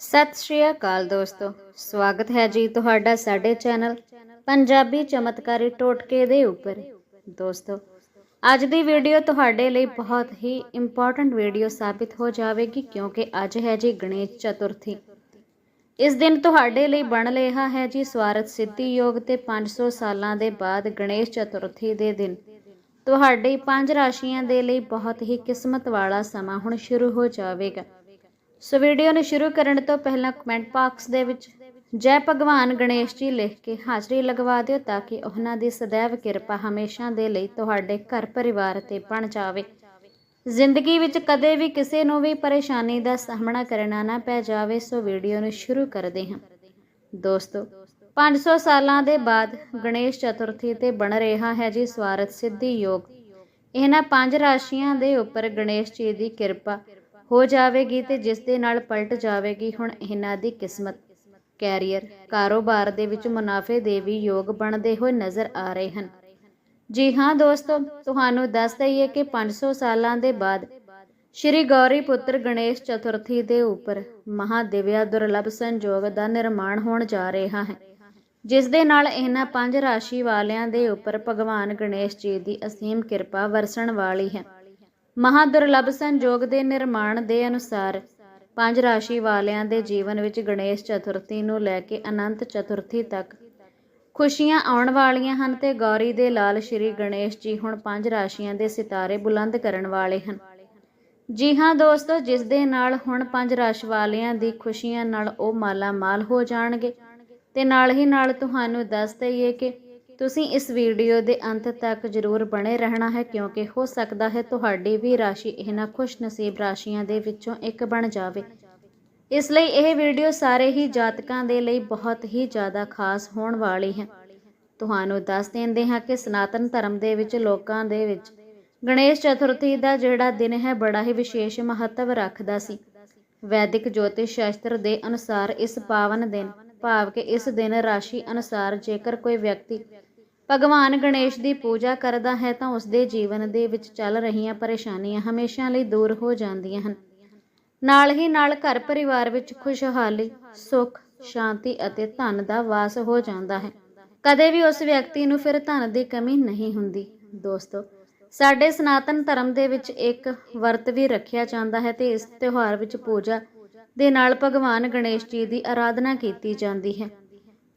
ਸਤਿ ਸ਼੍ਰੀ ਅਕਾਲ ਦੋਸਤੋ। ਸਵਾਗਤ ਹੈ ਜੀ ਤੁਹਾਡਾ ਸਾਡੇ ਚੈਨਲ ਪੰਜਾਬੀ ਚਮਤਕਾਰੀ ਟੋਟਕੇ ਦੇ ਉੱਪਰ। ਦੋਸਤੋ, ਅੱਜ ਦੀ ਵੀਡੀਓ ਤੁਹਾਡੇ ਲਈ ਬਹੁਤ ਹੀ ਇੰਪੋਰਟੈਂਟ ਵੀਡੀਓ ਸਾਬਿਤ ਹੋ ਜਾਵੇਗੀ ਕਿਉਂਕਿ ਅੱਜ ਹੈ ਜੀ ਗਣੇਸ਼ ਚਤੁਰਥੀ। ਇਸ ਦਿਨ ਤੁਹਾਡੇ ਲਈ ਬਣ ਰਿਹਾ ਹੈ ਜੀ ਸਵਾਰਥ ਸਿੱਧੀ ਯੋਗ ਤੇ 500 ਸਾਲਾਂ ਦੇ ਬਾਅਦ ਗਣੇਸ਼ ਚਤੁਰਥੀ ਦੇ ਦਿਨ। ਤੁਹਾਡੀ ਪੰਜ ਰਾਸ਼ੀਆਂ ਦੇ ਲਈ ਬਹੁਤ ਹੀ ਕਿਸਮਤ ਵਾਲਾ ਸਮਾਂ ਹੁਣ ਸ਼ੁਰੂ ਹੋ ਜਾਵੇਗਾ। ਸੋ ਵੀਡੀਓ ਨੂੰ ਸ਼ੁਰੂ ਕਰਨ ਤੋਂ ਪਹਿਲਾਂ ਕਮੈਂਟ ਬਾਕਸ ਦੇ ਵਿੱਚ ਜੈ ਭਗਵਾਨ ਗਣੇਸ਼ ਜੀ ਲਿਖ ਕੇ ਹਾਜ਼ਰੀ ਲਗਵਾ ਦਿਓ ਤਾਂ ਕਿ ਉਹਨਾਂ ਦੀ ਸदैव ਕਿਰਪਾ ਹਮੇਸ਼ਾ ਦੇ ਲਈ ਤੁਹਾਡੇ ਘਰ ਪਰਿਵਾਰ ਤੇ ਬਣ ਜਾਵੇ। ਜ਼ਿੰਦਗੀ ਵਿੱਚ ਕਦੇ ਵੀ ਕਿਸੇ ਨੂੰ ਵੀ ਪਰੇਸ਼ਾਨੀ ਦਾ ਸਾਹਮਣਾ ਕਰਨਾ ਨਾ ਪੈ ਜਾਵੇ, ਸੋ ਵੀਡੀਓ ਨੂੰ ਸ਼ੁਰੂ ਕਰਦੇ ਹਾਂ। ਦੋਸਤੋ 500 ਸਾਲਾਂ ਦੇ ਬਾਅਦ ਗਣੇਸ਼ ਚਤੁਰਥੀ ਤੇ ਬਣ ਰਿਹਾ ਹੈ ਜੀ ਸਵਾਰਥ ਸਿੱਧੀ ਯੋਗ। ਇਹਨਾਂ ਪੰਜ ਰਾਸ਼ੀਆਂ ਦੇ ਉੱਪਰ ਗਣੇਸ਼ ਜੀ ਦੀ ਕਿਰਪਾ ਹੋ ਜਾਵੇਗੀ ਤੇ ਜਿਸ ਦੇ ਨਾਲ ਪਲਟ ਜਾਵੇਗੀ, ਹੁਣ ਇਹਨਾਂ ਦੀ ਕਿਸਮਤ। ਕੈਰੀਅਰ, ਕਾਰੋਬਾਰ ਦੇ ਵਿੱਚ ਮੁਨਾਫੇ ਦੇ ਵੀ ਯੋਗ ਬਣਦੇ ਹੋਏ ਨਜ਼ਰ ਆ ਰਹੇ ਹਨ। ਜੀ ਹਾਂ ਦੋਸਤੋ, ਤੁਹਾਨੂੰ ਦੱਸ ਦਈਏ ਕਿ 500 ਸਾਲਾਂ ਦੇ ਬਾਅਦ ਸ਼੍ਰੀ ਗੌਰੀ ਪੁੱਤਰ ਗਣੇਸ਼ ਚਤੁਰਥੀ ਦੇ ਉੱਪਰ ਮਹਾਦਿਵਿਆ ਦੁਰਲਭ ਸੰਜੋਗ ਦਾ ਨਿਰਮਾਣ ਹੋਣ ਜਾ ਰਿਹਾ ਹੈ। ਜਿਸ ਦੇ ਨਾਲ ਇਹਨਾਂ ਪੰਜ ਰਾਸ਼ੀ ਵਾਲਿਆਂ ਦੇ ਉੱਪਰ ਭਗਵਾਨ ਗਣੇਸ਼ ਜੀ ਦੀ ਅਸੀਮ ਕਿਰਪਾ ਵਰਸਣ ਵਾਲੀ ਹੈ। ਮਹਾਦੁਰਲਭ ਸੰਜੋਗ ਦੇ ਨਿਰਮਾਣ ਦੇ ਅਨੁਸਾਰ ਪੰਜ ਰਾਸ਼ੀ ਵਾਲਿਆਂ ਦੇ ਜੀਵਨ ਵਿੱਚ ਗਣੇਸ਼ ਚਤੁਰਥੀ ਨੂੰ ਲੈ ਕੇ ਅਨੰਤ ਚਤੁਰਥੀ ਤੱਕ ਖੁਸ਼ੀਆਂ ਆਉਣ ਵਾਲੀਆਂ ਹਨ ਤੇ ਗੌਰੀ ਦੇ ਲਾਲ ਸ਼੍ਰੀ ਗਣੇਸ਼ ਜੀ ਹੁਣ ਪੰਜ ਰਾਸ਼ੀਆਂ ਦੇ ਸਿਤਾਰੇ ਬੁਲੰਦ ਕਰਨ ਵਾਲੇ ਹਨ। ਜੀ ਹਾਂ ਦੋਸਤੋ, ਜਿਸ ਦੇ ਨਾਲ ਹੁਣ ਪੰਜ ਰਾਸ਼ ਵਾਲਿਆਂ ਦੀ ਖੁਸ਼ੀਆਂ ਨਾਲ ਉਹ ਮਾਲਾ ਮਾਲ ਹੋ ਜਾਣਗੇ ਤੇ ਨਾਲ ਹੀ ਨਾਲ ਤੁਹਾਨੂੰ ਦੱਸ ਦਈਏ ਕਿ ਤੁਸੀਂ ਇਸ ਵੀਡੀਓ ਦੇ ਅੰਤ ਤੱਕ ਜ਼ਰੂਰ ਬਣੇ ਰਹਿਣਾ ਹੈ ਕਿਉਂਕਿ ਹੋ ਸਕਦਾ ਹੈ ਤੁਹਾਡੀ ਵੀ ਰਾਸ਼ੀ ਇਹਨਾਂ ਖੁਸ਼ ਰਾਸ਼ੀਆਂ ਦੇ ਵਿੱਚੋਂ ਇੱਕ ਬਣ ਜਾਵੇ। ਇਸ ਲਈ ਇਹ ਵੀਡੀਓ ਸਾਰੇ ਹੀ ਜਾਤਕਾਂ ਦੇ ਲਈ ਬਹੁਤ ਹੀ ਜ਼ਿਆਦਾ ਖਾਸ ਹੋਣ ਵਾਲੀ ਹੈ। ਤੁਹਾਨੂੰ ਦੱਸ ਦਿੰਦੇ ਹਾਂ ਕਿ ਸਨਾਤਨ ਧਰਮ ਦੇ ਵਿੱਚ ਲੋਕਾਂ ਦੇ ਵਿੱਚ ਗਣੇਸ਼ ਚਤੁਰਥੀ ਦਾ ਜਿਹੜਾ ਦਿਨ ਹੈ ਬੜਾ ਹੀ ਵਿਸ਼ੇਸ਼ ਮਹੱਤਵ ਰੱਖਦਾ ਸੀ। ਵੈਦਿਕ ਜੋਤਿਸ਼ ਸ਼ਾਸਤਰ ਦੇ ਅਨੁਸਾਰ ਇਸ ਪਾਵਨ ਦਿਨ ਭਾਵ ਕਿ ਇਸ ਦਿਨ ਰਾਸ਼ੀ ਅਨੁਸਾਰ ਜੇਕਰ ਕੋਈ ਵਿਅਕਤੀ ਭਗਵਾਨ ਗਣੇਸ਼ ਦੀ ਪੂਜਾ ਕਰਦਾ ਹੈ ਤਾਂ ਉਸ ਦੇ ਜੀਵਨ ਦੇ ਵਿੱਚ ਚੱਲ ਰਹੀਆਂ ਪਰੇਸ਼ਾਨੀਆਂ ਹਮੇਸ਼ਾ ਲਈ ਦੂਰ ਹੋ ਜਾਂਦੀਆਂ ਹਨ। ਨਾਲ ਹੀ ਨਾਲ ਘਰ ਪਰਿਵਾਰ ਵਿੱਚ ਖੁਸ਼ਹਾਲੀ, ਸੁੱਖ, ਸ਼ਾਂਤੀ ਅਤੇ ਧਨ ਦਾ ਵਾਸ ਹੋ ਜਾਂਦਾ ਹੈ। ਕਦੇ ਵੀ ਉਸ ਵਿਅਕਤੀ ਨੂੰ ਫਿਰ ਧਨ ਦੀ ਕਮੀ ਨਹੀਂ ਹੁੰਦੀ। ਦੋਸਤੋ, ਸਾਡੇ ਸਨਾਤਨ ਧਰਮ ਦੇ ਵਿੱਚ ਇੱਕ ਵਰਤ ਵੀ ਰੱਖਿਆ ਜਾਂਦਾ ਹੈ ਤੇ ਇਸ ਤਿਉਹਾਰ ਵਿੱਚ ਪੂਜਾ ਦੇ ਨਾਲ ਭਗਵਾਨ ਗਣੇਸ਼ ਜੀ ਦੀ ਆਰਾਧਨਾ ਕੀਤੀ ਜਾਂਦੀ ਹੈ।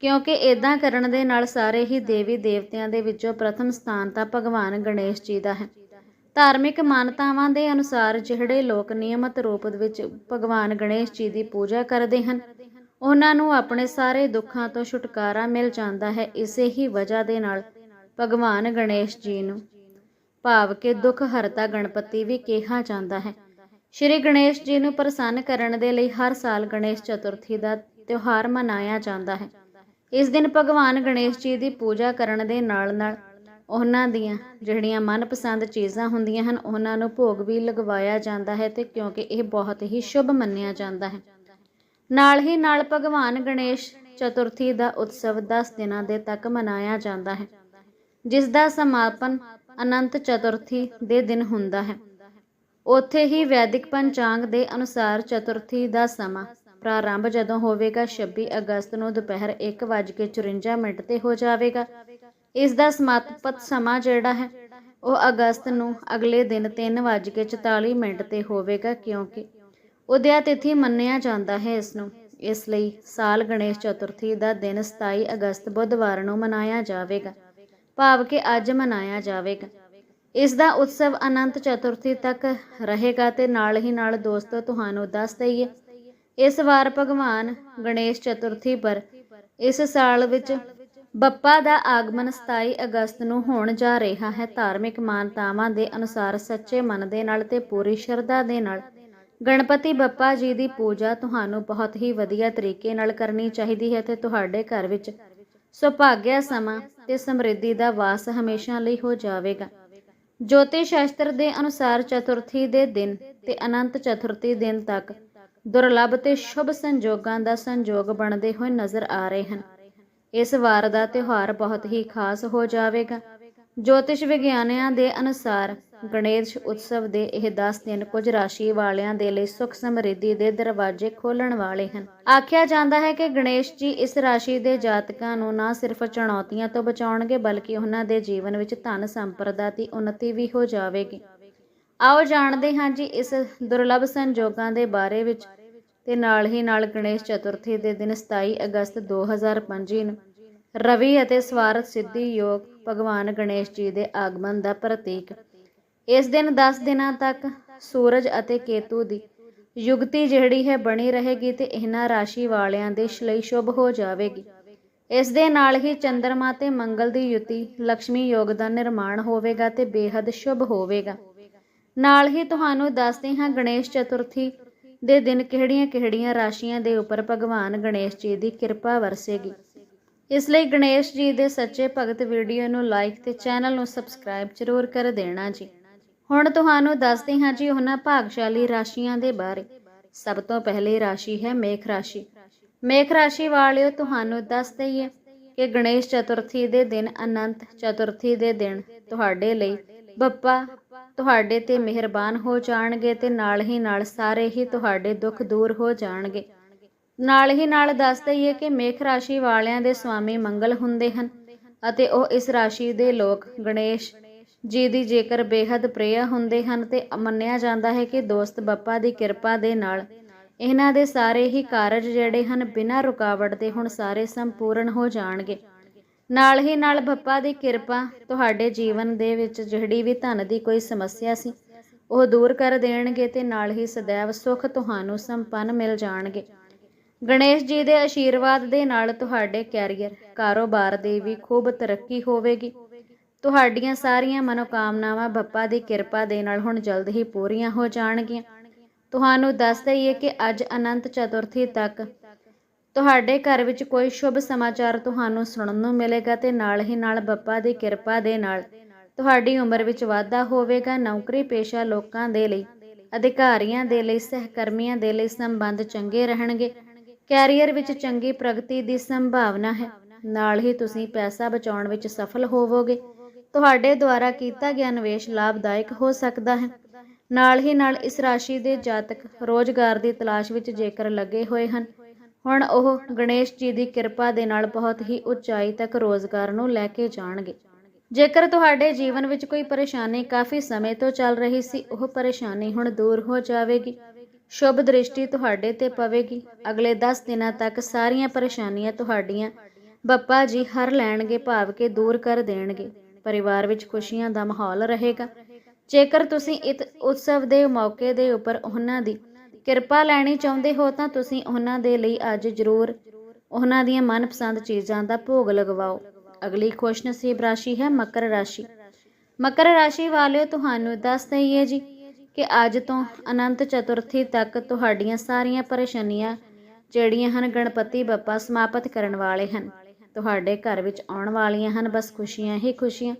ਕਿਉਂਕਿ ਇਦਾਂ ਕਰਨ ਦੇ ਨਾਲ ਸਾਰੇ ਹੀ ਦੇਵੀ ਦੇਵਤਿਆਂ ਦੇ ਵਿੱਚੋਂ ਪ੍ਰਥਮ ਸਥਾਨ ਤਾਂ ਭਗਵਾਨ ਗਣੇਸ਼ ਜੀ ਦਾ ਹੈ। ਧਾਰਮਿਕ ਮਾਨਤਾਵਾਂ ਦੇ ਅਨੁਸਾਰ ਜਿਹੜੇ ਲੋਕ ਨਿਯਮਤ ਰੂਪ ਵਿੱਚ ਭਗਵਾਨ ਗਣੇਸ਼ ਜੀ ਦੀ ਪੂਜਾ ਕਰਦੇ ਹਨ, ਉਹਨਾਂ ਨੂੰ ਆਪਣੇ ਸਾਰੇ ਦੁੱਖਾਂ ਤੋਂ ਛੁਟਕਾਰਾ ਮਿਲ ਜਾਂਦਾ ਹੈ। ਇਸੇ ਹੀ ਵਜ੍ਹਾ ਦੇ ਨਾਲ ਭਗਵਾਨ ਗਣੇਸ਼ ਜੀ ਨੂੰ ਭਾਵ ਕਿ ਦੁੱਖ ਹਰਤਾ ਗਣਪਤੀ ਵੀ ਕਿਹਾ ਜਾਂਦਾ ਹੈ। ਸ਼੍ਰੀ ਗਣੇਸ਼ ਜੀ ਨੂੰ ਪ੍ਰਸੰਨ ਕਰਨ ਦੇ ਲਈ ਹਰ ਸਾਲ ਗਣੇਸ਼ ਚਤੁਰਥੀ ਦਾ ਤਿਉਹਾਰ ਮਨਾਇਆ ਜਾਂਦਾ ਹੈ। ਇਸ ਦਿਨ ਭਗਵਾਨ ਗਣੇਸ਼ ਜੀ ਦੀ ਪੂਜਾ ਕਰਨ ਦੇ ਨਾਲ-ਨਾਲ ਉਹਨਾਂ ਦੀਆਂ ਜਿਹੜੀਆਂ ਮਨਪਸੰਦ ਚੀਜ਼ਾਂ ਹੁੰਦੀਆਂ ਹਨ, ਉਹਨਾਂ ਨੂੰ ਭੋਗ ਵੀ ਲਗਵਾਇਆ ਜਾਂਦਾ ਹੈ ਤੇ ਕਿਉਂਕਿ ਇਹ ਬਹੁਤ ਹੀ ਸ਼ੁਭ ਮੰਨਿਆ ਜਾਂਦਾ ਹੈ। ਨਾਲ ਹੀ ਨਾਲ ਭਗਵਾਨ ਗਣੇਸ਼ ਚਤੁਰਥੀ ਦਾ ਉਤਸਵ 10 ਦਿਨਾਂ ਦੇ ਤੱਕ ਮਨਾਇਆ ਜਾਂਦਾ ਹੈ, ਜਿਸ ਦਾ ਸਮਾਪਨ ਅਨੰਤ ਚਤੁਰਥੀ ਦੇ ਦਿਨ ਹੁੰਦਾ ਹੈ। ਉੱਥੇ ਹੀ ਵੈਦਿਕ ਪੰਚਾਂਗ ਦੇ ਅਨੁਸਾਰ ਚਤੁਰਥੀ ਦਾ ਸਮਾਂ ਪ੍ਰਾਰੰਭ ਜਦੋਂ ਹੋਵੇਗਾ 26 ਅਗਸਤ ਨੂੰ ਦੁਪਹਿਰ 1:54 ਮਿੰਟ ਤੇ ਹੋ ਜਾਵੇਗਾ। ਇਸ ਦਾ ਸਮਾਪਤ ਸਮਾਂ ਜਿਹੜਾ ਹੈ, ਉਹ ਅਗਸਤ ਨੂੰ ਅਗਲੇ ਦਿਨ 3:44 ਮਿੰਟ ਤੇ ਹੋਵੇਗਾ, ਕਿਉਂਕਿ ਉਦਿਆ ਤਿਥੀ ਮੰਨਿਆ ਜਾਂਦਾ ਹੈ ਇਸ ਨੂੰ। ਇਸ ਲਈ ਸਾਲ ਗਣੇਸ਼ ਚਤੁਰਥੀ ਦਾ ਦਿਨ 27 ਅਗਸਤ ਬੁੱਧਵਾਰ ਨੂੰ ਮਨਾਇਆ ਜਾਵੇਗਾ। ਭਾਵ ਕਿ ਅੱਜ ਮਨਾਇਆ ਜਾਵੇਗਾ। ਇਸ ਦਾ ਉਤਸਵ ਅਨੰਤ ਚਤੁਰਥੀ ਤੱਕ ਰਹੇਗਾ ਤੇ ਨਾਲ ਹੀ ਨਾਲ ਦੋਸਤੋ, ਤੁਹਾਨੂੰ ਦੱਸ ਦਈਏ ਇਸ ਵਾਰ ਭਗਵਾਨ ਗਣੇਸ਼ ਚਤੁਰਥੀ ਪਰ ਇਸ ਸਾਲ ਵਿੱਚ ਬੱਪਾ ਦਾ ਆਗਮਨ 27 ਅਗਸਤ ਨੂੰ ਹੋਣ ਜਾ ਰਿਹਾ ਹੈ। ਧਾਰਮਿਕ ਮਾਨਤਾਵਾਂ ਦੇ ਅਨੁਸਾਰ ਸੱਚੇ ਮਨ ਦੇ ਨਾਲ ਤੇ ਪੂਰੀ ਸ਼ਰਧਾ ਦੇ ਨਾਲ ਗਣਪਤੀ ਬੱਪਾ ਜੀ ਦੀ ਪੂਜਾ ਤੁਹਾਨੂੰ ਬਹੁਤ ਹੀ ਵਧੀਆ ਤਰੀਕੇ ਨਾਲ ਕਰਨੀ ਚਾਹੀਦੀ ਹੈ ਤੇ ਤੁਹਾਡੇ ਘਰ ਵਿੱਚ ਸੁਭਾਗਿਆ ਸਮਾਂ ਤੇ ਸਮਰਿੱਧੀ ਦਾ ਵਾਸ ਹਮੇਸ਼ਾ ਲਈ ਹੋ ਜਾਵੇਗਾ। ਜੋਤਿਸ਼ ਸ਼ਾਸਤਰ ਦੇ ਅਨੁਸਾਰ ਚਤੁਰਥੀ ਦੇ ਦਿਨ ਤੇ ਅਨੰਤ ਚਤੁਰਥੀ ਦਿਨ ਤੱਕ ਦੁਰਲਭ ਤੇ ਸ਼ੁਭ ਸੰਜੋਗਾਂ ਦਾ ਸੰਜੋਗ ਬਣਦੇ ਹੋਏ ਨਜ਼ਰ ਆ ਰਹੇ ਹਨ। ਇਸ ਵਾਰ ਦਾ ਤਿਉਹਾਰ ਬਹੁਤ ਹੀ ਖਾਸ ਹੋ ਜਾਵੇਗਾ। ਜੋਤਿਸ਼ ਵਿਗਿਆਨੀਆਂ ਦੇ ਅਨੁਸਾਰ ਗਣੇਸ਼ ਉਤਸਵ ਦੇ ਇਹ 10 ਦਿਨ ਕੁਝ ਰਾਸ਼ੀ ਵਾਲਿਆਂ ਦੇ ਲਈ ਸੁਖ ਸਮਰਿੱਧੀ ਦੇ ਦਰਵਾਜ਼ੇ ਖੋਲਣ ਵਾਲੇ ਹਨ। ਆਖਿਆ ਜਾਂਦਾ ਹੈ ਕਿ ਗਣੇਸ਼ ਜੀ ਇਸ ਰਾਸ਼ੀ ਦੇ ਜਾਤਕਾਂ ਨੂੰ ਨਾ ਸਿਰਫ ਚੁਣੌਤੀਆਂ ਤੋਂ ਬਚਾਉਣਗੇ, ਬਲਕਿ ਉਹਨਾਂ ਦੇ ਜੀਵਨ ਵਿੱਚ ਧਨ ਸੰਪਰਦਾ ਦੀ ਉન્નਤੀ ਵੀ ਹੋ ਜਾਵੇਗੀ। ਆਓ ਜਾਣਦੇ ਹਾਂ ਜੀ ਇਸ ਦੁਰਲੱਭ ਸੰਯੋਗਾਂ ਦੇ ਬਾਰੇ ਵਿੱਚ ਤੇ ਨਾਲ ਹੀ ਨਾਲ ਗਣੇਸ਼ ਚਤੁਰਥੀ ਦੇ ਦਿਨ 27 ਅਗਸਤ 2025 ਨੂੰ ਰਵੀ ਅਤੇ ਸਵਾਰਥ ਸਿੱਧੀ ਯੋਗ ਭਗਵਾਨ ਗਣੇਸ਼ ਜੀ ਦੇ ਆਗਮਨ ਦਾ ਪ੍ਰਤੀਕ। ਇਸ ਦਿਨ 10 ਦਿਨਾਂ ਤੱਕ ਸੂਰਜ ਅਤੇ ਕੇਤੂ ਦੀ ਯੁਗਤੀ ਜਿਹੜੀ ਹੈ ਬਣੀ ਰਹੇਗੀ ਤੇ ਇਹਨਾਂ ਰਾਸ਼ੀ ਵਾਲਿਆਂ ਦੇ ਲਈ ਸ਼ੁਭ ਹੋ ਜਾਵੇਗੀ। ਇਸ ਦੇ ਨਾਲ ਹੀ ਚੰਦਰਮਾ ਤੇ ਮੰਗਲ ਦੀ ਯੁਤੀ ਲక్ష్ਮੀ ਯੋਗ ਦਾ ਨਿਰਮਾਣ ਹੋਵੇਗਾ ਤੇ ਬੇहद ਸ਼ੁਭ ਹੋਵੇਗਾ। ਨਾਲ ਹੀ ਤੁਹਾਨੂੰ ਦੱਸਦੇ ਹਾਂ ਗਣੇਸ਼ ਚਤੁਰਥੀ ਦੇ ਦਿਨ ਕਿਹੜੀਆਂ-ਕਿਹੜੀਆਂ ਰਾਸ਼ੀਆਂ ਦੇ ਉੱਪਰ ਭਗਵਾਨ ਗਣੇਸ਼ ਜੀ ਦੀ ਕਿਰਪਾ ਵਰਸੇਗੀ। ਇਸ ਲਈ ਗਣੇਸ਼ ਜੀ ਦੇ ਸੱਚੇ ਭਗਤ ਵੀਡੀਓ ਨੂੰ ਲਾਈਕ ਤੇ ਚੈਨਲ ਨੂੰ ਸਬਸਕ੍ਰਾਈਬ ਜ਼ਰੂਰ ਕਰ ਦੇਣਾ ਜੀ। ਹੁਣ ਤੁਹਾਨੂੰ ਦੱਸਦੇ ਹਾਂ ਜੀ ਉਹਨਾਂ ਭਾਗਸ਼ਾਲੀ ਰਾਸ਼ੀਆਂ ਦੇ ਬਾਰੇ। ਸਭ ਤੋਂ ਪਹਿਲੀ ਰਾਸ਼ੀ ਹੈ ਮੇਖ ਰਾਸ਼ੀ। ਮੇਖ ਰਾਸ਼ੀ ਵਾਲਿਓ, ਤੁਹਾਨੂੰ ਦੱਸ ਦਈਏ ਕਿ ਗਣੇਸ਼ ਚਤੁਰਥੀ ਦੇ ਦਿਨ ਅਨੰਤ ਚਤੁਰਥੀ ਦੇ ਦਿਨ ਤੁਹਾਡੇ ਲਈ ਬੱਪਾ ਤੁਹਾਡੇ ਤੇ ਮਿਹਰਬਾਨ ਹੋ ਜਾਣਗੇ ਤੇ ਨਾਲ ਹੀ ਨਾਲ ਸਾਰੇ ਹੀ ਤੁਹਾਡੇ ਦੁੱਖ ਦੂਰ ਹੋ ਜਾਣਗੇ। ਨਾਲ ਹੀ ਨਾਲ ਦੱਸ ਦਈਏ ਕਿ ਮੇਖ ਰਾਸ਼ੀ ਵਾਲਿਆਂ ਦੇ ਸਵਾਮੀ ਮੰਗਲ ਹੁੰਦੇ ਹਨ ਅਤੇ ਉਹ ਇਸ ਰਾਸ਼ੀ ਦੇ ਲੋਕ ਗਣੇਸ਼ ਜੀ ਦੀ ਜੇਕਰ ਬੇਹੱਦ ਪ੍ਰਿਯ ਹੁੰਦੇ ਹਨ ਤੇ ਮੰਨਿਆ ਜਾਂਦਾ ਹੈ ਕਿ ਦੋਸਤ ਬੱਪਾ ਦੀ ਕਿਰਪਾ ਦੇ ਨਾਲ ਇਹਨਾਂ ਦੇ ਸਾਰੇ ਹੀ ਕਾਰਜ ਜਿਹੜੇ ਹਨ ਬਿਨਾਂ ਰੁਕਾਵਟ ਦੇ ਹੁਣ ਸਾਰੇ ਸੰਪੂਰਨ ਹੋ ਜਾਣਗੇ। ਨਾਲ ਹੀ ਨਾਲ ਬੱਪਾ ਦੀ ਕਿਰਪਾ ਤੁਹਾਡੇ ਜੀਵਨ ਦੇ ਵਿੱਚ ਜਿਹੜੀ ਵੀ ਧਨ ਦੀ ਕੋਈ ਸਮੱਸਿਆ ਸੀ, ਉਹ ਦੂਰ ਕਰ ਦੇਣਗੇ ਤੇ ਨਾਲ ਹੀ ਸदैव ਸੁਖ ਤੁਹਾਨੂੰ ਸੰਪੰਨ ਮਿਲ ਜਾਣਗੇ। ਗਣੇਸ਼ ਜੀ ਦੇ ਆਸ਼ੀਰਵਾਦ ਦੇ ਨਾਲ ਤੁਹਾਡੇ ਕੈਰੀਅਰ, ਕਾਰੋਬਾਰ ਦੀ ਵੀ ਖੂਬ ਤਰੱਕੀ ਹੋਵੇਗੀ। ਤੁਹਾਡੀਆਂ ਸਾਰੀਆਂ ਮਨੋਕਾਮਨਾਵਾਂ ਬੱਪਾ ਦੀ ਕਿਰਪਾ ਦੇ ਨਾਲ ਹੁਣ ਜਲਦ ਹੀ ਪੂਰੀਆਂ ਹੋ ਜਾਣਗੀਆਂ। ਤੁਹਾਨੂੰ ਦੱਸ ਦਈਏ ਕਿ ਅੱਜ ਅਨੰਤ ਚਤੁਰਥੀ ਤੱਕ ਤੁਹਾਡੇ ਘਰ ਵਿੱਚ ਕੋਈ ਸ਼ੁਭ ਸਮਾਚਾਰ ਤੁਹਾਨੂੰ ਸੁਣਨ ਨੂੰ ਮਿਲੇਗਾ ਤੇ ਨਾਲ ਹੀ ਨਾਲ ਬੱਪਾ ਦੀ ਕਿਰਪਾ ਦੇ ਨਾਲ। ਤੁਹਾਡੀ ਉਮਰ ਵਿੱਚ ਵਾਧਾ ਹੋਵੇਗਾ, ਨੌਕਰੀ ਪੇਸ਼ਾ ਲੋਕਾਂ ਦੇ ਲਈ, ਅਧਿਕਾਰੀਆਂ ਦੇ ਲਈ, ਸਹਿਕਰਮੀਆਂ ਦੇ ਲਈ ਸੰਬੰਧ ਚੰਗੇ ਰਹਿਣਗੇ। ਕੈਰੀਅਰ ਵਿੱਚ ਚੰਗੀ ਪ੍ਰਗਤੀ ਦੀ ਸੰਭਾਵਨਾ ਹੈ। ਨਾਲ ਹੀ ਤੁਸੀਂ ਪੈਸਾ ਬਚਾਉਣ ਵਿੱਚ ਸਫਲ ਹੋਵੋਗੇ। ਤੁਹਾਡੇ ਦੁਆਰਾ ਕੀਤਾ ਗਿਆ ਨਿਵੇਸ਼ ਲਾਭਦਾਇਕ ਹੋ ਸਕਦਾ ਹੈ। ਨਾਲ ਹੀ ਨਾਲ ਇਸ ਰਾਸ਼ੀ ਦੇ ਜਾਤਕ ਰੋਜ਼ਗਾਰ ਦੀ ਤਲਾਸ਼ ਵਿੱਚ ਜੇਕਰ ਲੱਗੇ ਹੋਏ ਹਨ ਹੁਣ ਉਹ ਗਣੇਸ਼ ਜੀ ਦੀ ਕਿਰਪਾ ਦੇ ਨਾਲ ਬਹੁਤ ਹੀ ਉਚਾਈ ਤੱਕ ਰੋਜ਼ਗਾਰ ਨੂੰ ਲੈ ਕੇ ਜਾਣਗੇ। ਜੇਕਰ ਤੁਹਾਡੇ ਜੀਵਨ ਵਿੱਚ ਕੋਈ ਪਰੇਸ਼ਾਨੀ ਕਾਫੀ ਸਮੇਂ ਤੋਂ ਚੱਲ ਰਹੀ ਸੀ, ਉਹ ਪਰੇਸ਼ਾਨੀ ਹੁਣ ਦੂਰ ਹੋ ਜਾਵੇਗੀ। ਸ਼ੁਭ ਦ੍ਰਿਸ਼ਟੀ ਤੁਹਾਡੇ ਤੇ ਪਵੇਗੀ। ਅਗਲੇ 10 ਦਿਨਾਂ ਤੱਕ ਸਾਰੀਆਂ ਪਰੇਸ਼ਾਨੀਆਂ ਤੁਹਾਡੀਆਂ ਬੱਪਾ ਜੀ ਹਰ ਲੈਣਗੇ, ਭਾਵ ਕੇ ਦੂਰ ਕਰ ਦੇਣਗੇ। ਪਰਿਵਾਰ ਵਿੱਚ ਖੁਸ਼ੀਆਂ ਦਾ ਮਾਹੌਲ ਰਹੇਗਾ। ਜੇਕਰ ਤੁਸੀਂ ਇਸ ਉਤਸਵ ਦੇ ਮੌਕੇ ਦੇ ਉੱਪਰ ਉਹਨਾਂ ਦੀ ਕਿਰਪਾ ਲੈਣੀ ਚਾਹੁੰਦੇ ਹੋ ਤਾਂ ਤੁਸੀਂ ਉਹਨਾਂ ਦੇ ਲਈ ਅੱਜ ਜ਼ਰੂਰ ਉਹਨਾਂ ਦੀਆਂ ਮਨਪਸੰਦ ਚੀਜ਼ਾਂ ਦਾ ਭੋਗ ਲਗਵਾਓ। ਅਗਲੀ ਖੁਸ਼ਨਸੀਬ ਰਾਸ਼ੀ ਹੈ ਮਕਰ ਰਾਸ਼ੀ। ਮਕਰ ਰਾਸ਼ੀ ਵਾਲਿਓ, ਤੁਹਾਨੂੰ ਦੱਸ ਦਈਏ ਜੀ ਕਿ ਅੱਜ ਤੋਂ ਅਨੰਤ ਚਤੁਰਥੀ ਤੱਕ ਤੁਹਾਡੀਆਂ ਸਾਰੀਆਂ ਪਰੇਸ਼ਾਨੀਆਂ ਜਿਹੜੀਆਂ ਹਨ ਗਣਪਤੀ ਬੱਪਾ ਸਮਾਪਤ ਕਰਨ ਵਾਲੇ ਹਨ। ਤੁਹਾਡੇ ਘਰ ਵਿੱਚ ਆਉਣ ਵਾਲੀਆਂ ਹਨ, ਬਸ ਖੁਸ਼ੀਆਂ ਹੀ ਖੁਸ਼ੀਆਂ।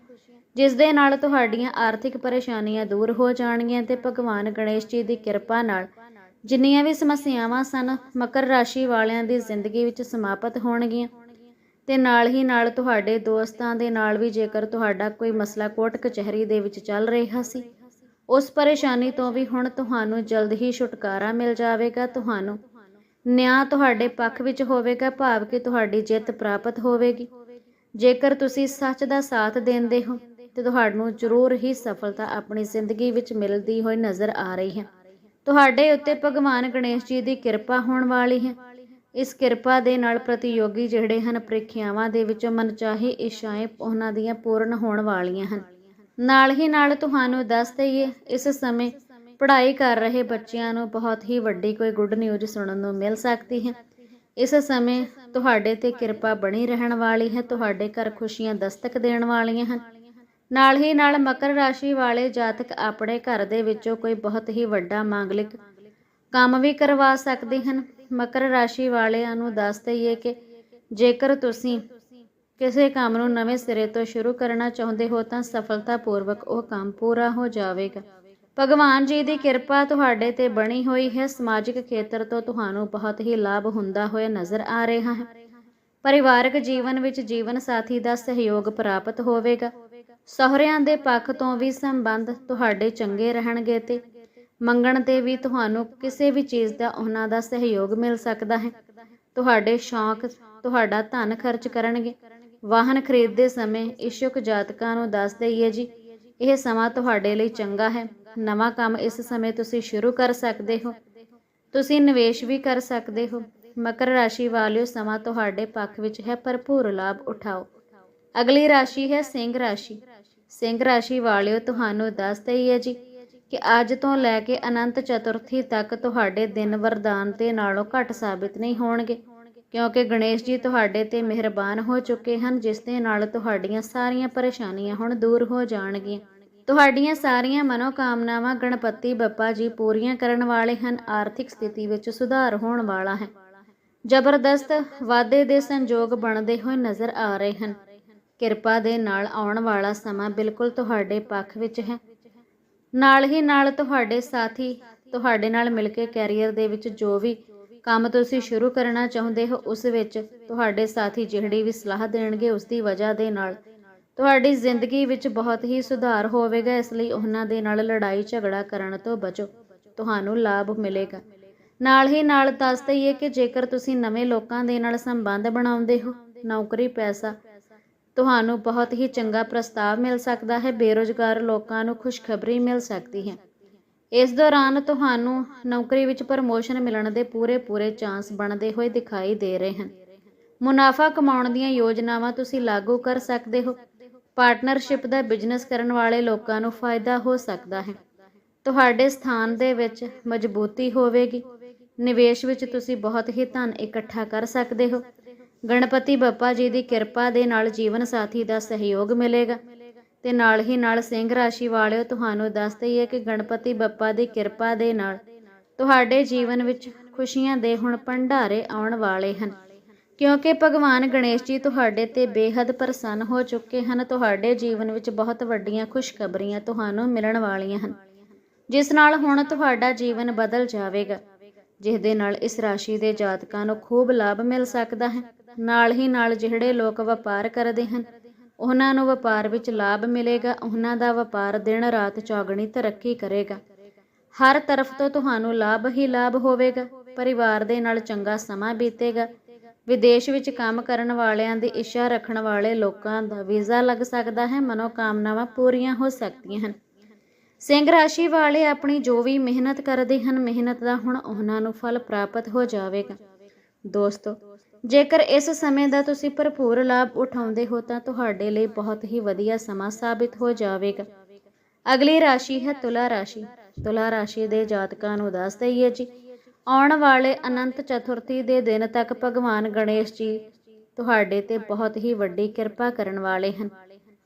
ਜਿਸ ਦੇ ਨਾਲ ਤੁਹਾਡੀਆਂ ਆਰਥਿਕ ਪਰੇਸ਼ਾਨੀਆਂ ਦੂਰ ਹੋ ਜਾਣਗੀਆਂ ਤੇ ਭਗਵਾਨ ਗਣੇਸ਼ ਜੀ ਦੀ ਕਿਰਪਾ ਨਾਲ ਜਿੰਨੀਆਂ ਵੀ ਸਮੱਸਿਆਵਾਂ ਸਨ, ਮਕਰ ਰਾਸ਼ੀ ਵਾਲਿਆਂ ਦੀ ਜ਼ਿੰਦਗੀ ਵਿੱਚ ਸਮਾਪਤ ਹੋਣਗੀਆਂ। ਤੇ ਨਾਲ ਹੀ ਨਾਲ ਤੁਹਾਡੇ ਦੋਸਤਾਂ ਦੇ ਨਾਲ ਵੀ ਜੇਕਰ ਤੁਹਾਡਾ ਕੋਈ ਮਸਲਾ ਕੋਰਟ ਕਚਹਿਰੀ ਦੇ ਵਿੱਚ ਚੱਲ ਰਿਹਾ ਸੀ, ਉਸ ਪਰੇਸ਼ਾਨੀ ਤੋਂ ਵੀ ਹੁਣ ਤੁਹਾਨੂੰ ਜਲਦ ਹੀ ਛੁਟਕਾਰਾ ਮਿਲ ਜਾਵੇਗਾ। ਤੁਹਾਨੂੰ ਨਿਆਂ ਤੁਹਾਡੇ ਪੱਖ ਵਿੱਚ ਹੋਵੇਗਾ, ਭਾਵ ਕਿ ਤੁਹਾਡੀ ਜਿੱਤ ਪ੍ਰਾਪਤ ਹੋਵੇਗੀ। ਜੇਕਰ ਤੁਸੀਂ ਸੱਚ ਦਾ ਸਾਥ ਦਿੰਦੇ ਹੋ, ਤੇ ਤੁਹਾਨੂੰ ਜ਼ਰੂਰ ਹੀ ਸਫਲਤਾ ਆਪਣੀ ਜ਼ਿੰਦਗੀ ਵਿੱਚ ਮਿਲਦੀ ਹੋਈ ਨਜ਼ਰ ਆ ਰਹੀ ਹੈ। ਤੁਹਾਡੇ ਉੱਤੇ ਭਗਵਾਨ ਗਣੇਸ਼ ਜੀ ਦੀ ਕਿਰਪਾ ਹੋਣ ਵਾਲੀ ਹੈ। ਇਸ ਕਿਰਪਾ ਦੇ ਨਾਲ ਪ੍ਰਤੀਯੋਗੀ ਜਿਹੜੇ ਹਨ, ਪ੍ਰੀਖਿਆਵਾਂ ਦੇ ਵਿੱਚੋਂ ਮਨਚਾਹੀ ਇੱਛਾਵਾਂ ਉਹਨਾਂ ਦੀਆਂ ਪੂਰਨ ਹੋਣ ਵਾਲੀਆਂ ਹਨ। ਨਾਲ ਹੀ ਨਾਲ ਤੁਹਾਨੂੰ ਦੱਸ ਦਈਏ, ਇਸ ਸਮੇਂ ਪੜ੍ਹਾਈ ਕਰ ਰਹੇ ਬੱਚਿਆਂ ਨੂੰ ਬਹੁਤ ਹੀ ਵੱਡੀ ਕੋਈ ਗੁੱਡ ਨਿਊਜ਼ ਸੁਣਨ ਨੂੰ ਮਿਲ ਸਕਦੀ ਹੈ। ਇਸ ਸਮੇਂ ਤੁਹਾਡੇ ਤੇ ਕਿਰਪਾ ਬਣੀ ਰਹਿਣ ਵਾਲੀ ਹੈ, ਤੁਹਾਡੇ ਘਰ ਖੁਸ਼ੀਆਂ ਦਸਤਕ ਦੇਣ ਵਾਲੀਆਂ ਹਨ। ਨਾਲ ਹੀ ਨਾਲ ਮਕਰ ਰਾਸ਼ੀ ਵਾਲੇ ਜਾਤਕ ਆਪਣੇ ਘਰ ਦੇ ਵਿੱਚੋਂ ਕੋਈ ਬਹੁਤ ਹੀ ਵੱਡਾ ਮਾਂਗਲਿਕ ਕੰਮ ਵੀ ਕਰਵਾ ਸਕਦੇ ਹਨ। ਮਕਰ ਰਾਸ਼ੀ ਵਾਲਿਆਂ ਨੂੰ ਦੱਸ ਦਈਏ ਕਿ ਜੇਕਰ ਤੁਸੀਂ ਕਿਸੇ ਕੰਮ ਨੂੰ ਨਵੇਂ ਸਿਰੇ ਤੋਂ ਸ਼ੁਰੂ ਕਰਨਾ ਚਾਹੁੰਦੇ ਹੋ ਤਾਂ ਸਫਲਤਾਪੂਰਵਕ ਉਹ ਕੰਮ ਪੂਰਾ ਹੋ ਜਾਵੇਗਾ। ਭਗਵਾਨ ਜੀ ਦੀ ਕਿਰਪਾ ਤੁਹਾਡੇ ਤੇ ਬਣੀ ਹੋਈ ਹੈ। ਸਮਾਜਿਕ ਖੇਤਰ ਤੋਂ ਤੁਹਾਨੂੰ ਬਹੁਤ ਹੀ ਲਾਭ ਹੁੰਦਾ ਹੋਇਆ ਨਜ਼ਰ ਆ ਰਿਹਾ ਹੈ। ਪਰਿਵਾਰਕ ਜੀਵਨ ਵਿੱਚ ਜੀਵਨ ਸਾਥੀ ਦਾ ਸਹਿਯੋਗ ਪ੍ਰਾਪਤ ਹੋਵੇਗਾ। ਸਹੁਰਿਆਂ ਦੇ ਪੱਖ ਤੋਂ ਵੀ ਸੰਬੰਧ ਤੁਹਾਡੇ ਚੰਗੇ ਰਹਿਣਗੇ ਤੇ ਮੰਗਣ ਤੇ ਵੀ ਤੁਹਾਨੂੰ ਕਿਸੇ ਵੀ ਚੀਜ਼ ਦਾ ਉਹਨਾਂ ਦਾ ਸਹਿਯੋਗ ਮਿਲ ਸਕਦਾ ਹੈ। ਤੁਹਾਡੇ ਸ਼ੌਂਕ, ਤੁਹਾਡਾ ਧਨ ਖਰਚ ਕਰਨਗੇ। ਵਾਹਨ ਖਰੀਦਦੇ ਸਮੇਂ ਇਸ਼ੁਕ ਜਾਤਕਾਂ ਨੂੰ ਦੱਸ ਦਈਏ ਜੀ, ਇਹ ਸਮਾਂ ਤੁਹਾਡੇ ਲਈ ਚੰਗਾ ਹੈ। ਨਵਾਂ ਕੰਮ ਇਸ ਸਮੇਂ ਤੁਸੀਂ ਸ਼ੁਰੂ ਕਰ ਸਕਦੇ ਹੋ। ਤੁਸੀਂ ਨਿਵੇਸ਼ ਵੀ ਕਰ ਸਕਦੇ ਹੋ। ਮਕਰ ਰਾਸ਼ੀ ਵਾਲਿਓ ਸਮਾਂ ਤੁਹਾਡੇ ਪੱਖ ਵਿੱਚ ਹੈ। ਭਰਪੂਰ ਲਾਭ ਉਠਾਓ। ਅਗਲੀ ਰਾਸ਼ੀ ਹੈ ਸਿੰਘ ਰਾਸ਼ੀ। ਸਿੰਘ ਰਾਸ਼ੀ ਵਾਲਿਓ, ਤੁਹਾਨੂੰ ਦੱਸ ਦਈਏ ਜੀ ਕਿ ਅੱਜ ਤੋਂ ਲੈ ਕੇ ਅਨੰਤ ਚਤੁਰਥੀ ਤੱਕ ਤੁਹਾਡੇ ਦਿਨ ਵਰਦਾਨ ਤੇ ਨਾਲੋਂ ਘੱਟ ਸਾਬਿਤ ਨਹੀਂ ਹੋਣਗੇ, ਕਿਉਂਕਿ ਗਣੇਸ਼ ਜੀ ਤੁਹਾਡੇ ਤੇ ਮਿਹਰਬਾਨ ਹੋ ਚੁੱਕੇ ਹਨ, ਜਿਸ ਦੇ ਨਾਲ ਤੁਹਾਡੀਆਂ ਸਾਰੀਆਂ ਪਰੇਸ਼ਾਨੀਆਂ ਹੁਣ ਦੂਰ ਹੋ ਜਾਣਗੀਆਂ। ਤੁਹਾਡੀਆਂ ਸਾਰੀਆਂ ਮਨੋਕਾਮਨਾਵਾਂ ਗਣਪਤੀ ਬੱਪਾ ਜੀ ਪੂਰੀਆਂ ਕਰਨ ਵਾਲੇ ਹਨ, ਆਰਥਿਕ ਸਥਿਤੀ ਵਿੱਚ ਸੁਧਾਰ ਹੋਣ ਵਾਲਾ ਹੈ। ਜ਼ਬਰਦਸਤ ਵਾਅਦੇ ਦੇ ਸੰਯੋਗ ਬਣਦੇ ਹੋਏ ਨਜ਼ਰ ਆ ਰਹੇ ਹਨ। ਕਿਰਪਾ ਦੇ ਨਾਲ ਆਉਣ ਵਾਲਾ ਸਮਾਂ ਬਿਲਕੁਲ ਤੁਹਾਡੇ ਪੱਖ ਵਿੱਚ ਹੈ। ਨਾਲ ਹੀ ਨਾਲ ਤੁਹਾਡੇ ਸਾਥੀ, ਤੁਹਾਡੇ ਨਾਲ ਮਿਲ ਕੇ ਕੈਰੀਅਰ ਦੇ ਵਿੱਚ ਜੋ ਵੀ ਕੰਮ ਤੁਸੀਂ ਸ਼ੁਰੂ ਕਰਨਾ ਚਾਹੁੰਦੇ ਹੋ, ਉਸ ਵਿੱਚ ਤੁਹਾਡੇ ਸਾਥੀ ਜਿਹੜੀ ਵੀ ਸਲਾਹ ਦੇਣਗੇ, ਉਸ ਦੀ ਵਜ੍ਹਾ ਦੇ ਨਾਲ ਤੁਹਾਡੀ ਜ਼ਿੰਦਗੀ ਵਿੱਚ ਬਹੁਤ ਹੀ ਸੁਧਾਰ ਹੋਵੇਗਾ। ਇਸ ਲਈ ਉਹਨਾਂ ਦੇ ਨਾਲ ਲੜਾਈ ਝਗੜਾ ਕਰਨ ਤੋਂ ਬਚੋ, ਤੁਹਾਨੂੰ ਲਾਭ ਮਿਲੇਗਾ। ਨਾਲ ਹੀ ਨਾਲ ਦੱਸ ਦਈਏ ਕਿ ਜੇਕਰ ਤੁਸੀਂ ਨਵੇਂ ਲੋਕਾਂ ਦੇ ਨਾਲ ਸੰਬੰਧ ਬਣਾਉਂਦੇ ਹੋ, ਨੌਕਰੀ, ਪੈਸਾ ਤੁਹਾਨੂੰ ਬਹੁਤ ਹੀ ਚੰਗਾ ਪ੍ਰਸਤਾਵ ਮਿਲ ਸਕਦਾ ਹੈ, ਬੇਰੋਜ਼ਗਾਰ ਲੋਕਾਂ ਨੂੰ ਖੁਸ਼ਖਬਰੀ ਮਿਲ ਸਕਦੀ ਹੈ। ਇਸ ਦੌਰਾਨ ਤੁਹਾਨੂੰ ਨੌਕਰੀ ਵਿੱਚ ਪ੍ਰਮੋਸ਼ਨ ਮਿਲਣ ਦੇ ਪੂਰੇ ਪੂਰੇ ਚਾਂਸ ਬਣਦੇ ਹੋਏ ਦਿਖਾਈ ਦੇ ਰਹੇ ਹਨ। ਮੁਨਾਫਾ ਕਮਾਉਣ ਦੀਆਂ ਯੋਜਨਾਵਾਂ ਤੁਸੀਂ ਲਾਗੂ ਕਰ ਸਕਦੇ ਹੋ। ਪਾਰਟਨਰਸ਼ਿਪ ਦਾ ਬਿਜ਼ਨਸ ਕਰਨ ਵਾਲੇ ਲੋਕਾਂ ਨੂੰ ਫਾਇਦਾ ਹੋ ਸਕਦਾ ਹੈ। ਤੁਹਾਡੇ ਸਥਾਨ ਦੇ ਵਿੱਚ ਮਜ਼ਬੂਤੀ ਹੋਵੇਗੀ। ਨਿਵੇਸ਼ ਵਿੱਚ ਤੁਸੀਂ ਬਹੁਤ ਹੀ ਧਨ ਇਕੱਠਾ ਕਰ ਸਕਦੇ ਹੋ। ਗਣਪਤੀ ਬੱਪਾ ਜੀ ਦੀ ਕਿਰਪਾ ਦੇ ਨਾਲ ਜੀਵਨ ਸਾਥੀ ਦਾ ਸਹਿਯੋਗ ਮਿਲੇਗਾ। ਤੇ ਨਾਲ ਹੀ ਨਾਲ ਸਿੰਘ ਰਾਸ਼ੀ ਵਾਲਿਓ, ਤੁਹਾਨੂੰ ਦੱਸ ਦਈਏ ਕਿ ਗਣਪਤੀ ਬੱਪਾ ਦੀ ਕਿਰਪਾ ਦੇ ਨਾਲ ਤੁਹਾਡੇ ਜੀਵਨ ਵਿੱਚ ਖੁਸ਼ੀਆਂ ਦੇ ਹੁਣ ਭੰਡਾਰੇ ਆਉਣ ਵਾਲੇ ਹਨ। ਕਿਉਂਕਿ ਭਗਵਾਨ ਗਣੇਸ਼ ਜੀ ਤੁਹਾਡੇ ਤੇ ਬੇਹੱਦ ਪ੍ਰਸੰਨ ਹੋ ਚੁੱਕੇ ਹਨ। ਤੁਹਾਡੇ ਜੀਵਨ ਵਿੱਚ ਬਹੁਤ ਵੱਡੀਆਂ ਖੁਸ਼ਖਬਰੀਆਂ ਤੁਹਾਨੂੰ ਮਿਲਣ ਵਾਲੀਆਂ ਹਨ। ਜਿਸ ਨਾਲ ਹੁਣ ਤੁਹਾਡਾ ਜੀਵਨ ਬਦਲ ਜਾਵੇਗਾ ਜਿਸ ਦੇ ਨਾਲ ਇਸ ਰਾਸ਼ੀ ਦੇ ਜਾਤਕਾਂ ਨੂੰ ਖੂਬ ਲਾਭ ਮਿਲ ਸਕਦਾ ਹੈ। ਨਾਲ ਹੀ ਨਾਲ ਜਿਹੜੇ ਲੋਕ ਵਪਾਰ ਕਰਦੇ ਹਨ, ਉਹਨਾਂ ਨੂੰ ਵਪਾਰ ਵਿੱਚ ਲਾਭ ਮਿਲੇਗਾ, ਉਹਨਾਂ ਦਾ ਵਪਾਰ ਦਿਨ ਰਾਤ ਚੌਗਣੀ ਤਰੱਕੀ ਕਰੇਗਾ। ਹਰ ਤਰਫ ਤੋਂ ਤੁਹਾਨੂੰ ਲਾਭ ਹੀ ਲਾਭ ਹੋਵੇਗਾ, ਪਰਿਵਾਰ ਦੇ ਨਾਲ ਚੰਗਾ ਸਮਾਂ ਬੀਤੇਗਾ, ਵਿਦੇਸ਼ ਵਿੱਚ ਕੰਮ ਕਰਨ ਵਾਲਿਆਂ ਦੀ ਇੱਛਾ ਰੱਖਣ ਵਾਲੇ ਲੋਕਾਂ ਦਾ ਵੀਜ਼ਾ ਲੱਗ ਸਕਦਾ ਹੈ, ਮਨੋਕਾਮਨਾਵਾਂ ਪੂਰੀਆਂ ਹੋ ਸਕਦੀਆਂ ਹਨ। ਸਿੰਘ ਰਾਸ਼ੀ ਵਾਲੇ ਆਪਣੀ ਜੋ ਵੀ ਮਿਹਨਤ ਕਰਦੇ ਹਨ, ਮਿਹਨਤ ਦਾ ਹੁਣ ਉਹਨਾਂ ਨੂੰ ਫਲ ਪ੍ਰਾਪਤ ਹੋ ਜਾਵੇਗਾ। ਦੋਸਤੋ ਜੇਕਰ ਇਸ ਸਮੇਂ ਦਾ ਤੁਸੀਂ ਭਰਪੂਰ ਲਾਭ ਉਠਾਉਂਦੇ ਹੋ ਤਾਂ ਤੁਹਾਡੇ ਲਈ ਬਹੁਤ ਹੀ ਵਧੀਆ ਸਮਾਂ ਸਾਬਿਤ ਹੋ ਜਾਵੇਗਾ। ਅਗਲੀ ਰਾਸ਼ੀ ਹੈ ਤੁਲਾ ਰਾਸ਼ੀ। ਤੁਲਾ ਰਾਸ਼ੀ ਦੇ ਜਾਤਕਾਂ ਨੂੰ ਦੱਸ ਦਈਏ ਜੀ। ਆਉਣ ਵਾਲੇ ਅਨੰਤ ਚਤੁਰਥੀ ਦੇ ਦਿਨ ਤੱਕ ਭਗਵਾਨ ਗਣੇਸ਼ ਜੀ ਤੁਹਾਡੇ ਤੇ ਬਹੁਤ ਹੀ ਵੱਡੀ ਕਿਰਪਾ ਕਰਨ ਵਾਲੇ ਹਨ।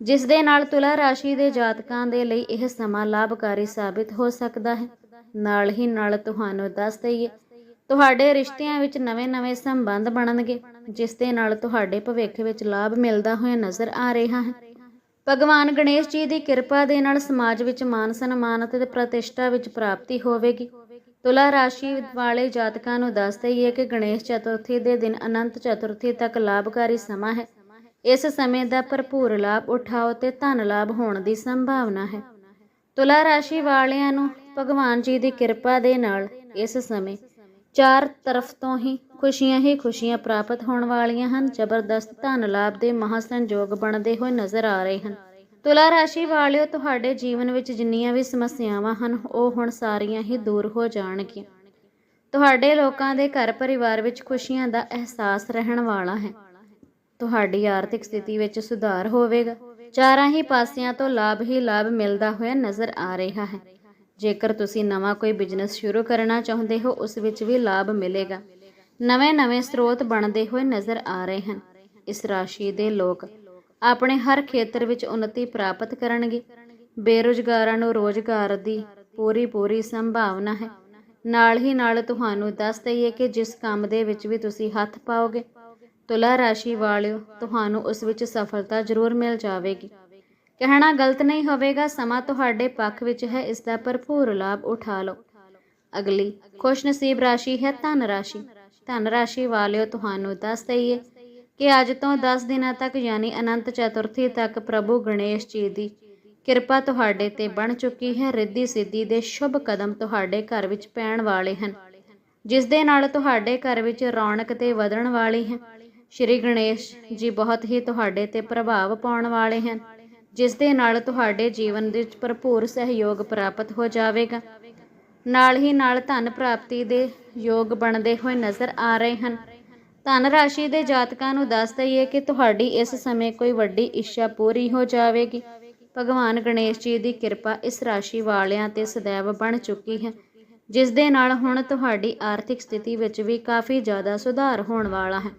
ਜਿਸ ਦੇ ਨਾਲ ਤੁਲਾ ਰਾਸ਼ੀ ਦੇ ਜਾਤਕਾਂ ਦੇ ਲਈ ਇਹ ਸਮਾਂ ਲਾਭਕਾਰੀ ਸਾਬਿਤ ਹੋ ਸਕਦਾ ਹੈ। ਨਾਲ ਹੀ ਨਾਲ ਤੁਹਾਨੂੰ ਦੱਸ ਦਈਏ ਤੁਹਾਡੇ ਰਿਸ਼ਤਿਆਂ ਵਿੱਚ ਨਵੇਂ-ਨਵੇਂ ਸੰਬੰਧ ਬਣਨਗੇ, ਜਿਸ ਦੇ ਨਾਲ ਤੁਹਾਡੇ ਭਵਿੱਖ ਵਿੱਚ ਲਾਭ ਮਿਲਦਾ ਹੋਇਆ ਨਜ਼ਰ ਆ ਰਿਹਾ ਹੈ। ਭਗਵਾਨ ਗਣੇਸ਼ ਜੀ ਦੀ ਕਿਰਪਾ ਦੇ ਨਾਲ ਸਮਾਜ ਵਿੱਚ ਮਾਨ ਸਨਮਾਨ ਅਤੇ ਪ੍ਰਤਿਸ਼ਠਾ ਵਿੱਚ ਪ੍ਰਾਪਤੀ ਹੋਵੇਗੀ। ਤੁਲਾ ਰਾਸ਼ੀ ਵਾਲੇ ਜਾਤਕਾਂ ਨੂੰ ਦੱਸ ਦਈਏ ਕਿ ਗਣੇਸ਼ ਚਤੁਰਥੀ ਦੇ ਦਿਨ ਅਨੰਤ ਚਤੁਰਥੀ ਤੱਕ ਲਾਭਕਾਰੀ ਸਮਾਂ ਹੈ। ਇਸ ਸਮੇਂ ਦਾ ਭਰਪੂਰ ਲਾਭ ਉਠਾਓ ਤੇ ਧਨ ਲਾਭ ਹੋਣ ਦੀ ਸੰਭਾਵਨਾ ਹੈ। ਤੁਲਾ ਰਾਸ਼ੀ ਵਾਲਿਆਂ ਨੂੰ ਭਗਵਾਨ ਜੀ ਦੀ ਕਿਰਪਾ ਦੇ ਨਾਲ ਇਸ ਸਮੇਂ ਚਾਰ ਤਰਫ ਤੋਂ ਹੀ ਖੁਸ਼ੀਆਂ ਹੀ ਖੁਸ਼ੀਆਂ ਪ੍ਰਾਪਤ ਹੋਣ ਵਾਲੀਆਂ ਹਨ। ਜ਼ਬਰਦਸਤ ਧਨ ਲਾਭ ਦੇ ਮਹਾਸੰਜੋਗ ਬਣਦੇ ਹੋਏ ਨਜ਼ਰ ਆ ਰਹੇ ਹਨ। ਤੁਲਾ ਰਾਸ਼ੀ ਵਾਲਿਓ, ਤੁਹਾਡੇ ਜੀਵਨ ਵਿੱਚ ਜਿੰਨੀਆਂ ਵੀ ਸਮੱਸਿਆਵਾਂ ਹਨ, ਉਹ ਹੁਣ ਸਾਰੀਆਂ ਹੀ ਦੂਰ ਹੋ ਜਾਣਗੀਆਂ। ਤੁਹਾਡੇ ਲੋਕਾਂ ਦੇ ਘਰ ਪਰਿਵਾਰ ਵਿੱਚ ਖੁਸ਼ੀਆਂ ਦਾ ਅਹਿਸਾਸ ਰਹਿਣ ਵਾਲਾ ਹੈ। ਤੁਹਾਡੀ ਆਰਥਿਕ ਸਥਿਤੀ ਵਿੱਚ ਸੁਧਾਰ ਹੋਵੇਗਾ। ਚਾਰਾਂ ਹੀ ਪਾਸਿਆਂ ਤੋਂ ਲਾਭ ਹੀ ਲਾਭ ਮਿਲਦਾ ਹੋਇਆ ਨਜ਼ਰ ਆ ਰਿਹਾ ਹੈ। ਜੇਕਰ ਤੁਸੀਂ ਨਵਾਂ ਕੋਈ ਬਿਜ਼ਨਸ ਸ਼ੁਰੂ ਕਰਨਾ ਚਾਹੁੰਦੇ ਹੋ, ਉਸ ਵਿੱਚ ਵੀ ਲਾਭ ਮਿਲੇਗਾ। ਨਵੇਂ-ਨਵੇਂ ਸਰੋਤ ਬਣਦੇ ਹੋਏ ਨਜ਼ਰ ਆ ਰਹੇ ਹਨ। ਇਸ ਰਾਸ਼ੀ ਦੇ ਲੋਕ ਆਪਣੇ ਹਰ ਖੇਤਰ ਵਿੱਚ ਉન્નਤੀ ਪ੍ਰਾਪਤ ਕਰਨਗੇ। ਬੇਰੁਜ਼ਗਾਰਾਂ ਨੂੰ ਰੋਜ਼ਗਾਰ ਦੀ ਪੂਰੀ ਪੂਰੀ ਸੰਭਾਵਨਾ ਹੈ। ਨਾਲ ਹੀ ਨਾਲ ਤੁਹਾਨੂੰ ਦੱਸ ਦਈਏ ਕਿ ਜਿਸ ਕੰਮ ਦੇ ਵਿੱਚ ਵੀ ਤੁਸੀਂ ਹੱਥ ਪਾਓਗੇ, ਤੁਲਾ ਰਾਸ਼ੀ ਵਾਲਿਓ, ਤੁਹਾਨੂੰ ਉਸ ਵਿੱਚ ਸਫਲਤਾ ਜ਼ਰੂਰ ਮਿਲ ਜਾਵੇਗੀ। ਕਹਿਣਾ ਗਲਤ ਨਹੀਂ ਹੋਵੇਗਾ, ਸਮਾਂ ਤੁਹਾਡੇ ਪੱਖ ਵਿੱਚ ਹੈ, ਇਸ ਦਾ ਭਰਪੂਰ ਲਾਭ ਉਠਾ ਲਓ। ਅਗਲੀ, ਖੁਸ਼ ਨਸੀਬ ਰਾਸ਼ੀ ਹੈ, ਧਨ ਰਾਸ਼ੀ। ਧਨ ਰਾਸ਼ੀ ਵਾਲਿਓ, ਤੁਹਾਨੂੰ ਦੱਸ ਦਈਏ ਕਿ ਅੱਜ ਤੋਂ 10 ਦਿਨਾਂ ਤੱਕ, ਯਾਨੀ ਅਨੰਤ ਚਤੁਰਥੀ ਤੱਕ, ਪ੍ਰਭੂ ਗਣੇਸ਼ ਜੀ ਦੀ ਕਿਰਪਾ ਤੁਹਾਡੇ ਤੇ ਬਣ ਚੁੱਕੀ ਹੈ। ਰਿੱਧੀ ਸਿੱਧੀ ਦੇ ਸ਼ੁਭ ਕਦਮ ਤੁਹਾਡੇ ਘਰ ਵਿੱਚ ਪੈਣ ਵਾਲੇ ਹਨ। ਜਿਸ ਦੇ ਨਾਲ ਤੁਹਾਡੇ ਘਰ ਵਿੱਚ ਰੌਣਕ ਤੇ ਵਧਣ ਵਾਲੀ ਹੈ। ਸ਼੍ਰੀ ਗਣੇਸ਼ ਜੀ ਬਹੁਤ ਹੀ ਤੁਹਾਡੇ ਤੇ ਪ੍ਰਭਾਵ ਪਾਉਣ ਵਾਲੇ ਹਨ। ਜਿਸ ਦੇ ਨਾਲ ਤੁਹਾਡੇ ਜੀਵਨ ਵਿੱਚ ਭਰਪੂਰ ਸਹਿਯੋਗ ਪ੍ਰਾਪਤ ਹੋ ਜਾਵੇਗਾ। ਨਾਲ ਹੀ ਨਾਲ ਧਨ ਪ੍ਰਾਪਤੀ ਦੇ ਯੋਗ ਬਣਦੇ ਹੋਏ ਨਜ਼ਰ ਆ ਰਹੇ ਹਨ। ਧਨ ਰਾਸ਼ੀ ਦੇ ਜਾਤਕਾਂ ਨੂੰ ਦੱਸ ਦਈਏ ਕਿ ਤੁਹਾਡੀ ਇਸ ਸਮੇਂ ਕੋਈ ਵੱਡੀ ਇੱਛਾ ਪੂਰੀ ਹੋ ਜਾਵੇਗੀ। ਭਗਵਾਨ ਗਣੇਸ਼ ਜੀ ਦੀ ਕਿਰਪਾ ਇਸ ਰਾਸ਼ੀ ਵਾਲਿਆਂ ਤੇ ਸदैव ਬਣ ਚੁੱਕੀ ਹੈ, ਜਿਸ ਦੇ ਨਾਲ ਹੁਣ ਤੁਹਾਡੀ ਆਰਥਿਕ ਸਥਿਤੀ ਵਿੱਚ ਵੀ ਕਾਫੀ ਜ਼ਿਆਦਾ ਸੁਧਾਰ ਹੋਣ ਵਾਲਾ ਹੈ।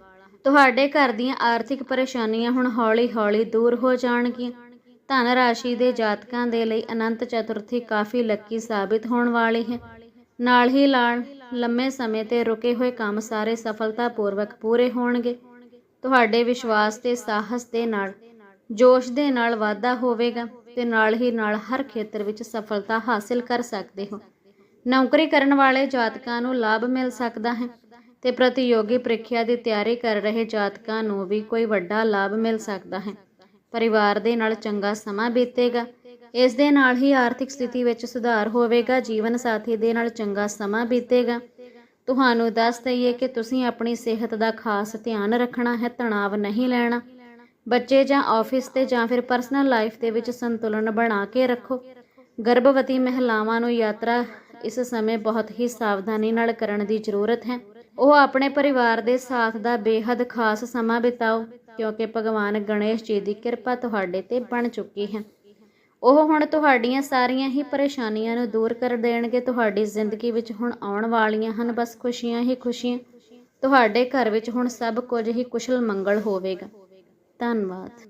ਤੁਹਾਡੇ ਘਰ ਦੀਆਂ ਆਰਥਿਕ ਪਰੇਸ਼ਾਨੀਆਂ ਹੁਣ ਹੌਲੀ-ਹੌਲੀ ਦੂਰ ਹੋ ਜਾਣਗੀਆਂ। ਧਨ ਰਾਸ਼ੀ ਦੇ ਜਾਤਕਾਂ ਦੇ ਲਈ ਅਨੰਤ ਚਤੁਰਥੀ ਕਾਫੀ ਲੱਕੀ ਸਾਬਿਤ ਹੋਣ ਵਾਲੀ ਹੈ। ਨਾਲ ਹੀ ਨਾਲ ਲੰਮੇ ਸਮੇਂ ਤੇ ਰੁਕੇ ਹੋਏ ਕੰਮ ਸਾਰੇ ਸਫਲਤਾਪੂਰਵਕ ਪੂਰੇ ਹੋਣਗੇ। ਤੁਹਾਡੇ ਵਿਸ਼ਵਾਸ ਤੇ ਸਾਹਸ ਦੇ ਨਾਲ, ਜੋਸ਼ ਦੇ ਨਾਲ ਵਾਧਾ ਹੋਵੇਗਾ ਤੇ ਨਾਲ ਹੀ ਨਾਲ ਹਰ ਖੇਤਰ ਵਿੱਚ ਸਫਲਤਾ ਹਾਸਿਲ ਕਰ ਸਕਦੇ ਹੋ। ਨੌਕਰੀ ਕਰਨ ਵਾਲੇ ਜਾਤਕਾਂ ਨੂੰ ਲਾਭ ਮਿਲ ਸਕਦਾ ਹੈ ਤੇ ਪ੍ਰਤੀਯੋਗੀ ਪ੍ਰੀਖਿਆ ਦੀ ਤਿਆਰੀ ਕਰ ਰਹੇ ਜਾਤਕਾਂ ਨੂੰ ਵੀ ਕੋਈ ਵੱਡਾ ਲਾਭ ਮਿਲ ਸਕਦਾ ਹੈ। ਪਰਿਵਾਰ ਦੇ ਨਾਲ ਚੰਗਾ ਸਮਾਂ ਬੀਤੇਗਾ। ਇਸ ਦੇ ਨਾਲ ਹੀ ਆਰਥਿਕ ਸਥਿਤੀ ਵਿੱਚ ਸੁਧਾਰ ਹੋਵੇਗਾ, ਜੀਵਨ ਸਾਥੀ ਦੇ ਨਾਲ ਚੰਗਾ ਸਮਾਂ ਬੀਤੇਗਾ। ਤੁਹਾਨੂੰ ਦੱਸ ਦਈਏ ਕਿ ਤੁਸੀਂ ਆਪਣੀ ਸਿਹਤ ਦਾ ਖਾਸ ਧਿਆਨ ਰੱਖਣਾ ਹੈ ਤਣਾਅ ਨਹੀਂ ਲੈਣਾ। ਬੱਚੇ ਜਾਂ ਆਫਿਸ ਤੇ ਜਾਂ ਫਿਰ ਪਰਸਨਲ ਲਾਈਫ ਦੇ ਵਿੱਚ ਸੰਤੁਲਨ ਬਣਾ ਕੇ ਰੱਖੋ। ਗਰਭਵਤੀ ਮਹਿਲਾਵਾਂ ਨੂੰ ਯਾਤਰਾ ਇਸ ਸਮੇਂ ਬਹੁਤ ਹੀ ਸਾਵਧਾਨੀ ਨਾਲ ਕਰਨ ਦੀ ਜ਼ਰੂਰਤ ਹੈ। ਉਹ ਆਪਣੇ ਪਰਿਵਾਰ ਦੇ ਸਾਥ ਦਾ ਬੇਹੱਦ ਖਾਸ ਸਮਾਂ ਬਿਤਾਓ। ਕਿਉਂਕਿ ਭਗਵਾਨ ਗਣੇਸ਼ ਜੀ ਦੀ ਕਿਰਪਾ ਤੁਹਾਡੇ ਤੇ ਬਣ ਚੁੱਕੀ ਹੈ। ਉਹ ਹੁਣ ਤੁਹਾਡੀਆਂ ਸਾਰੀਆਂ ਹੀ ਪਰੇਸ਼ਾਨੀਆਂ ਨੂੰ ਦੂਰ ਕਰ ਦੇਣਗੇ। ਤੁਹਾਡੀ ਜ਼ਿੰਦਗੀ ਵਿੱਚ ਹੁਣ ਆਉਣ ਵਾਲੀਆਂ ਹਨ, ਬਸ ਖੁਸ਼ੀਆਂ ਹੀ ਖੁਸ਼ੀਆਂ। ਤੁਹਾਡੇ ਘਰ ਵਿੱਚ ਹੁਣ ਸਭ ਕੁਝ ਹੀ ਕੁਸ਼ਲ ਮੰਗਲ ਹੋਵੇਗਾ। ਧੰਨਵਾਦ।